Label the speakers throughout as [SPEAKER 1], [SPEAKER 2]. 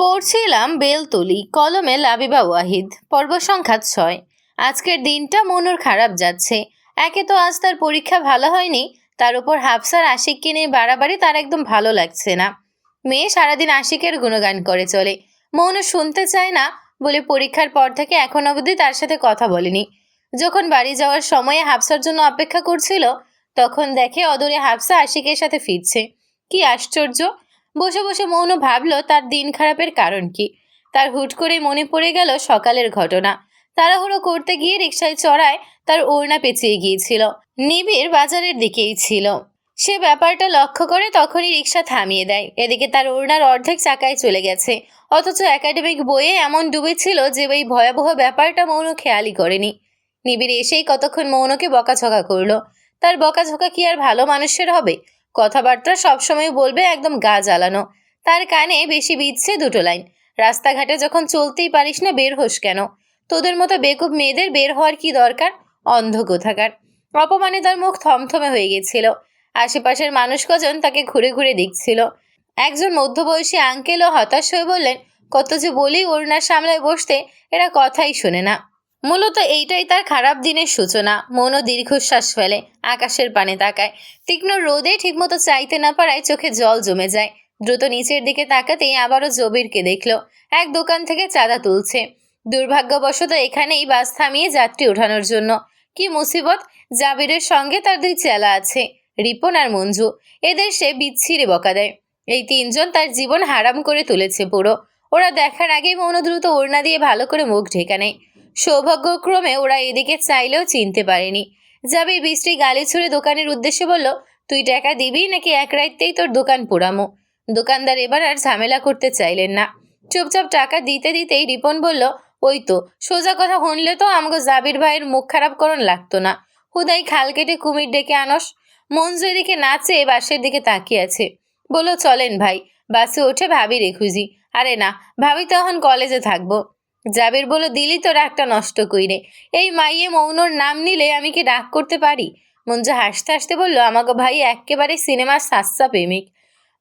[SPEAKER 1] পড়ছিলাম বেলতলি, কলমে লাবিবা ওয়াহিদ, পর্ব সংখ্যা ছয়। আজকের দিনটা মনুর খারাপ যাচ্ছে। একে তো আজ তার পরীক্ষা ভালো হয়নি, তার উপর হাফসার আশিককে নিয়ে বাড়াবাড়ি তার একদম ভালো লাগছে না। মেয়ে সারাদিন আশিকের গুণগান করে চলে। মনু শুনতে চায় না বলে পরীক্ষার পর থেকে এখন অবধি তার সাথে কথা বলেনি। যখন বাড়ি যাওয়ার সময়ে হাফসার জন্য অপেক্ষা করছিল, তখন দেখে অদূরে হাফসা আশিকের সাথে ফিরছে। কি আশ্চর্য! বসে বসে মৌন ভাবলো, তার দিন খারাপের কারণ কি? তার হুট করে মনে পড়ে গেল সকালের ঘটনা। তাড়াহুড়ো করতে গিয়ে রিক্সায় চড়ায় তার ওড়না পেঁচিয়ে গিয়েছিল। নিবিড় বাজারের দিকেই ছিল। সে ব্যাপারটা লক্ষ্য করে তখনই রিক্সা থামিয়ে দেয়। এদিকে তার ওড়নার অর্ধেক চাকায় চলে গেছে। অথচ একাডেমিক বইয়ে এমন ডুবেছিল যে ওই ভয়াবহ ব্যাপারটা মৌন খেয়ালই করেনি। নিবিড় এসেই কতক্ষণ মৌনকে বকাঝকা করল। তার বকাঝকা কি আর ভালো মানুষের হবে? কথাবার্তা সবসময় বলবে একদম গা জ্বালানো। তার কানে বেশি বিচ্ছে দুটো লাইন। রাস্তাঘাটে যখন চলতেই পারিস না, বের হোস কেন? তোদের মতো বেকুব মেয়েদের বের হওয়ার কি দরকার? অন্ধ কোথাকার। অপমানে তার মুখ থমথমে হয়ে গেছিল। আশেপাশের মানুষ কজন তাকে ঘুরে ঘুরে দেখছিল। একজন মধ্যবয়সী আঙ্কেলও হতাশ হয়ে বললেন, কত যে বলি ওড়নার সামলায় বসতে, এরা কথাই শোনে না। মূলত এইটাই তার খারাপ দিনের সূচনা। মনও দীর্ঘশ্বাস ফেলে, আকাশের পানে তাকায়। তীক্ষ্ণ রোদে ঠিকমতো চাইতে না পারায় চোখে জল জমে যায়। দ্রুত নিচের দিকে তাকাতেই আবারও জবিরকে দেখল। এক দোকান থেকে চাঁদা তুলছে। দুর্ভাগ্যবশত এখানেই বাস থামিয়ে যাত্রী ওঠানোর জন্য। কি মুসিবত? জাবিরের সঙ্গে তার দুই চেলা আছে, রিপন আর মঞ্জু। এদের সে বিচ্ছিরে বকা দেয়। এই তিনজন তার জীবন হারাম করে তুলেছে পুরো। ওরা দেখার আগেই মৌন দ্রুত ওড়না দিয়ে ভালো করে মুখ ঢেকা নেয়। সৌভাগ্যক্রমে ওরা এদিকে চাইলেও চিনতে পারেনি। যাবে বৃষ্টি গালি ছুড়ে দোকানের উদ্দেশ্যে বলল, তুই টাকা দিবি নাকি এক রাইতেই তোর দোকান পোড়ামো? দোকানদার এবার আর ঝামেলা করতে চাইলেন না। চুপচাপ টাকা দিতে দিতেই রিপন বলল, ওই তো, সোজা কথা শুনলে তো আমাকে জাবির ভাইয়ের মুখ খারাপ করণ লাগতো না। হুদাই খাল কেটে কুমির ডেকে আনস। মঞ্জু এদিকে নাচে বাসের দিকে তাকিয়ে আছে। বলল, চলেন ভাই, বাসে ওঠে ভাবি রেখুজি আরে না, ভাবি তখন কলেজে থাকব। জাবির বলল দিলি তো রাগটা নষ্ট কইরে। এই মাইয়ে মৌনর নাম নিলে আমি কি রাগ করতে পারি? মঞ্জু হাসতে হাসতে বলল আমাকে ভাই একেবারে সিনেমার সাচ্চা প্রেমিক।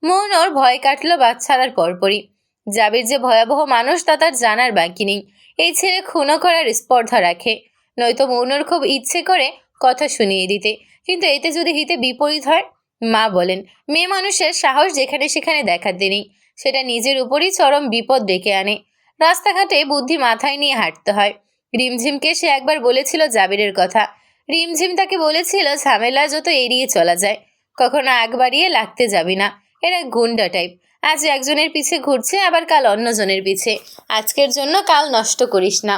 [SPEAKER 1] মৌনর ভয় কাটলো ছাড়ার পরপরই। জাবির যে ভয়াবহ মানুষ তা তার জানার বাকি নেই। এই ছেলে খুনো করার স্পর্ধা রাখে। নয়তো মৌনর খুব ইচ্ছে করে কথা শুনিয়ে দিতে। কিন্তু এতে যদি হিতে বিপরীত হয়? মা বলেন, মেয়ে মানুষের সাহস যেখানে সেখানে দেখাতে নেই সেটা নিজের উপরই চরম বিপদ ডেকে আনে। রাস্তাঘাটে বুদ্ধি মাথায় নিয়ে হাঁটতে হয়। রিমঝিমকে সে একবার বলেছিল জাবিরের কথা। রিমঝিম তাকে বলেছিল, ঝামেলা যত এড়িয়ে চলা যায়, কখনো আগ বাড়িয়ে লাগতে যাবি না। এরা গুন্ডা টাইপ আজ একজনের পিছে ঘুরছে, আবার কাল অন্যজনের পিছে। আজকের জন্য কাল নষ্ট করিস না।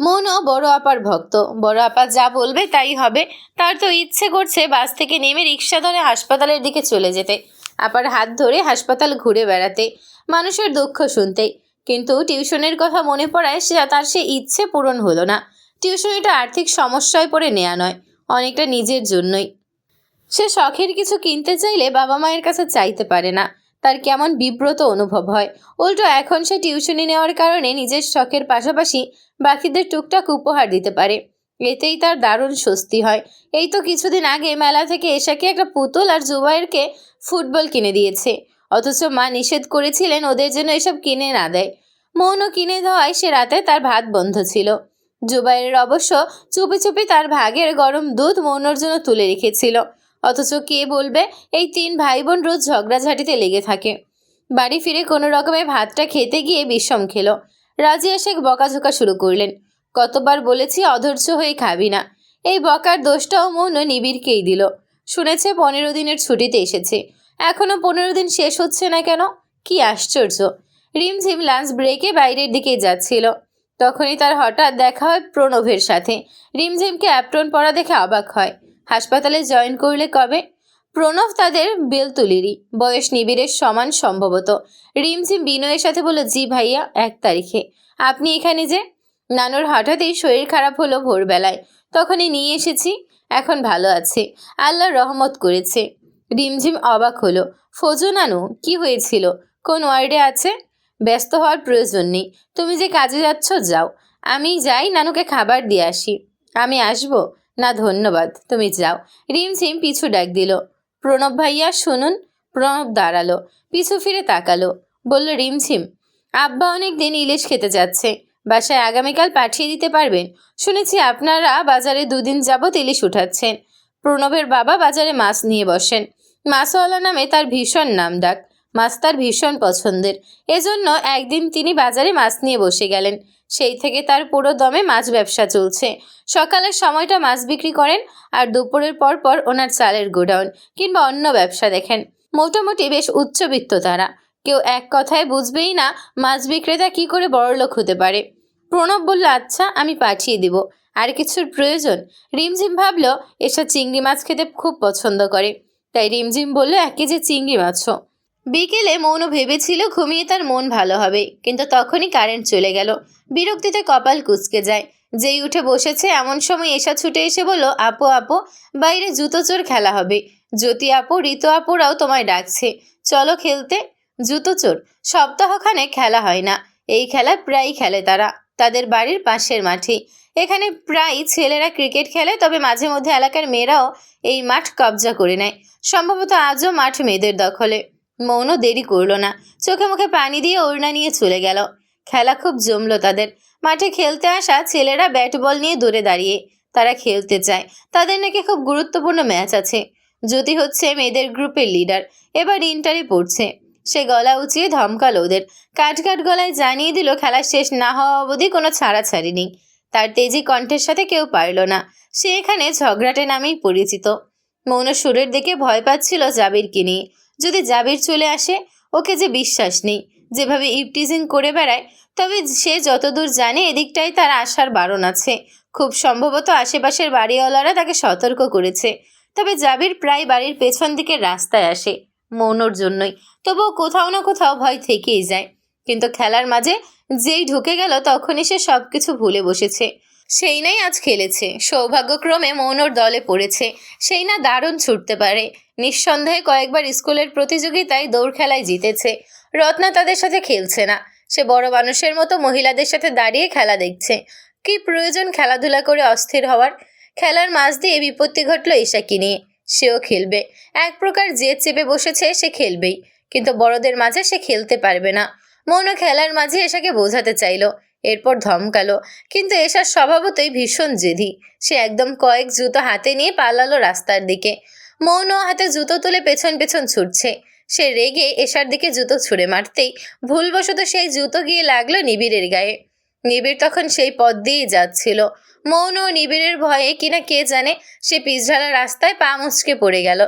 [SPEAKER 1] মনও বড় আপার ভক্ত। বড় আপা যা বলবে তাই হবে। তার তো ইচ্ছে করছে বাস থেকে নেমে রিক্সা ধরে হাসপাতালের দিকে চলে যেতে। আপার হাত ধরে হাসপাতাল ঘুরে বেড়াতে, মানুষের দুঃখ শুনতে। কিন্তু টিউশনের কথা মনে পড়ায় সে তার সে ইচ্ছে পূরণ হলো না। টিউশনিটা আর্থিক সমস্যায় পড়ে নেওয়া নয়, অনেকটা নিজের জন্যই। সে শখের কিছু কিনতে চাইলে বাবা মায়ের কাছে চাইতে পারে না। তার কেমন বিব্রত অনুভব হয়। উল্টো এখন সে টিউশনি নেওয়ার কারণে নিজের শখের পাশাপাশি বাকিদের টুকটাক উপহার দিতে পারে। এতেই তার দারুণ স্বস্তি হয়। এই তো কিছুদিন আগে মেলা থেকে এশাকে একটা পুতুল আর জুবাইরকে ফুটবল কিনে দিয়েছে। অথচ মা নিষেধ করেছিলেন ওদের জন্য এসব কিনে না দেয়। মৌনও কিনে দেওয়ায় সে রাতে তার ভাত বন্ধ ছিল। জুবাইরের অবশ্য চুপি চুপি তার ভাগের গরম দুধ মৌনর জন্য তুলে রেখেছিল। অথচ কে বলবে, এই তিন ভাই বোন রোজ ঝগড়াঝাটিতে লেগে থাকে। বাড়ি ফিরে কোনো রকমে ভাতটা খেতে গিয়ে বিষম খেলো। রাজিয়া শেখ বকাঝোকা শুরু করলেন। কতবার বলেছি অধৈর্য হয়ে খাবি না। এই বকার দোষটাও মৌন নিবিড়কেই দিল। শুনেছে পনেরো দিনের ছুটিতে এসেছে। এখনও পনেরো দিন শেষ হচ্ছে না কেন? কি আশ্চর্য। রিমঝিম লাঞ্চ ব্রেকে বাইরের দিকে যাচ্ছিল। তখনই তার হঠাৎ দেখা হয় প্রণবের সাথে। রিমঝিমকে অ্যাপ্রন পরা দেখে অবাক হয়। হাসপাতালে জয়েন করলে কবে? প্রণব তাদের বেলতুলিরই। বয়স নিবিড়ের সমান সম্ভবত। রিমঝিম বিনয়ের সাথে বলল, জি ভাইয়া, এক তারিখে। আপনি এখানে যে নানুর হঠাৎই শরীর খারাপ হলো ভোরবেলায়। তখনই নিয়ে এসেছি, এখন ভালো আছে। আল্লাহ রহমত করেছে। রিমঝিম অবাক হলো, ফজু নানু, কি হয়েছিল? কোন ওয়ার্ডে আছে? ব্যস্ত হওয়ার প্রয়োজন নেই। তুমি যে কাজে যাচ্ছ, যাও। আমি যাই, নানুকে খাবার দিয়ে আসি। আমি আসব? না, ধন্যবাদ, তুমি যাও। রিমঝিম পিছু ডাক দিল। প্রণব ভাইয়া, শুনুন। প্রণব দাঁড়াল, পিছু ফিরে তাকালো। বলল, রিমঝিম, আব্বা অনেক দিন ইলিশ খেতে যাচ্ছে। বাসায় আগামীকাল পাঠিয়ে দিতে পারবেন। শুনেছি আপনারা বাজারে দুদিন যাবৎ ইলিশ উঠাচ্ছেন। প্রণবের বাবা বাজারে মাছ নিয়ে বসেন। মাছওয়ালা নামে তার ভীষণ নাম ডাক মাছ তার ভীষণ পছন্দের। এজন্য একদিন তিনি বাজারে মাছ নিয়ে বসে গেলেন। সেই থেকে তার পুরো দমে মাছ ব্যবসা চলছে। সকালের সময়টা মাছ বিক্রি করেন আর দুপুরের পর পর ওনার চালের গোডাউন কিংবা অন্য ব্যবসা দেখেন। মোটামুটি বেশ উচ্চবিত্ত তারা। কেউ এক কথায় বুঝবেই না মাছ বিক্রেতা কি করে বড়লোক হতে পারে। প্রণব বলল আচ্ছা আমি পাঠিয়ে দিব। আর কিছুর প্রয়োজন? রিমঝিম ভাবল, এসব চিংড়ি মাছ খেতে খুব পছন্দ করে। তাই রিমঝিম বলল, এক কেজি চিংড়ি মাছও। বিকেলে মৌন ভেবেছিল, ঘুমিয়ে তার মন ভালো হবে। কিন্তু তখনই কারেন্ট চলে গেল। বিরক্তিতে কপাল কুচকে যায়। যেই উঠে বসেছে, এমন সময় এসা ছুটে এসে বলল, আপু আপু, বাইরে জুতো চোর খেলা হবে। জ্যোতি আপু, ঋতু আপুরাও তোমায় ডাকছে। চলো খেলতে। জুতো চোর। সপ্তাহখানে খেলা হয় না। এই খেলা প্রায়ই খেলে তারা। তাদের বাড়ির পাশের মাঠে এখানে প্রায় ছেলেরা ক্রিকেট খেলে, তবে মাঝে মধ্যে এলাকার মেয়েরাও এই মাঠ কবজা করে নেয়। সম্ভবত আজও মাঠ মেয়েদের দখলে। মৌন দেরি করল না। চোখে মুখে পানি দিয়ে ওড়না নিয়ে চলে গেল। খেলা খুব জমলো তাদের। মাঠে খেলতে আসা ছেলেরা ব্যাট বল নিয়ে দূরে দাঁড়িয়ে তারা খেলতে চায়। তাদের নাকি খুব গুরুত্বপূর্ণ ম্যাচ আছে। জ্যোতি হচ্ছে মেয়েদের গ্রুপের লিডার। এবার ইন্টারে পড়ছে। সে গলা উঁচিয়ে ধমকালো ওদের। কাট কাট গলায় জানিয়ে দিল, খেলা শেষ না হওয়া অবধি কোনো ছাড়াছাড়ি নেই। তার তেজি কণ্ঠের সাথে কেউ পারল না। সে এখানে ঝগড়াটে নামেই পরিচিত। মৌন সুরের দিকে ভয় পাচ্ছিল জাবিরকে নিয়ে। যদি জাবির চলে আসে, ওকে যে বিশ্বাস নেই। যেভাবে ইপটিজিং করে বেড়ায়, তবে সে যতদূর জানে এদিকটাই তার আসার বারণ আছে। খুব সম্ভবত আশেপাশের বাড়িওয়ালারা তাকে সতর্ক করেছে। তবে জাবির প্রায় বাড়ির পেছন দিকে রাস্তায় আসে। মৌনর জন্যই। তবুও কোথাও না কোথাও ভয় থেকেই যায়। কিন্তু খেলার মাঝে যেই ঢুকে গেল, তখনই সে সব কিছু ভুলে বসেছে। সেই নাই আজ খেলেছে। সৌভাগ্যক্রমে মৌনর দলে পড়েছে। সেই না দারুণ ছুটতে পারে। নিঃসন্দেহে কয়েকবার স্কুলের প্রতিযোগিতায় দৌড় খেলায় জিতেছে। রত্না তাদের সাথে খেলছে না। সে বড় মানুষের মতো মহিলাদের সাথে দাঁড়িয়ে খেলা দেখছে। কি প্রয়োজন খেলাধুলা করে অস্থির হওয়ার? খেলার মাঝ দিয়ে বিপত্তি ঘটলো ঈশাকে নিয়ে। সেও খেলবে। এক প্রকার জেদ চেপে বসেছে, সে খেলবেই। কিন্তু বড়দের মাঝে সে খেলতে পারবে না। মনও খেলার মাঝে এসাকে বোঝাতে চাইলো। এরপর ধমকালো। কিন্তু এসার স্বভাবতই ভীষণ জেদি। সে একদম কয়েক জুতো হাতে নিয়ে পালালো রাস্তার দিকে। মৌন হাতে জুতো তুলে পেছন পেছন ছুটছে। সে রেগে এসার দিকে জুতো ছুঁড়ে মারতেই ভুলবশত সেই জুতো গিয়ে লাগল নিবিড়ের গায়ে। নিবিড় তখন সেই পথ দিয়েই যাচ্ছিল। মৌন ও নিবিড়ের ভয়ে কিনা কে জানে সে পিছঢালা রাস্তায় পা মুচকে পড়ে গেল।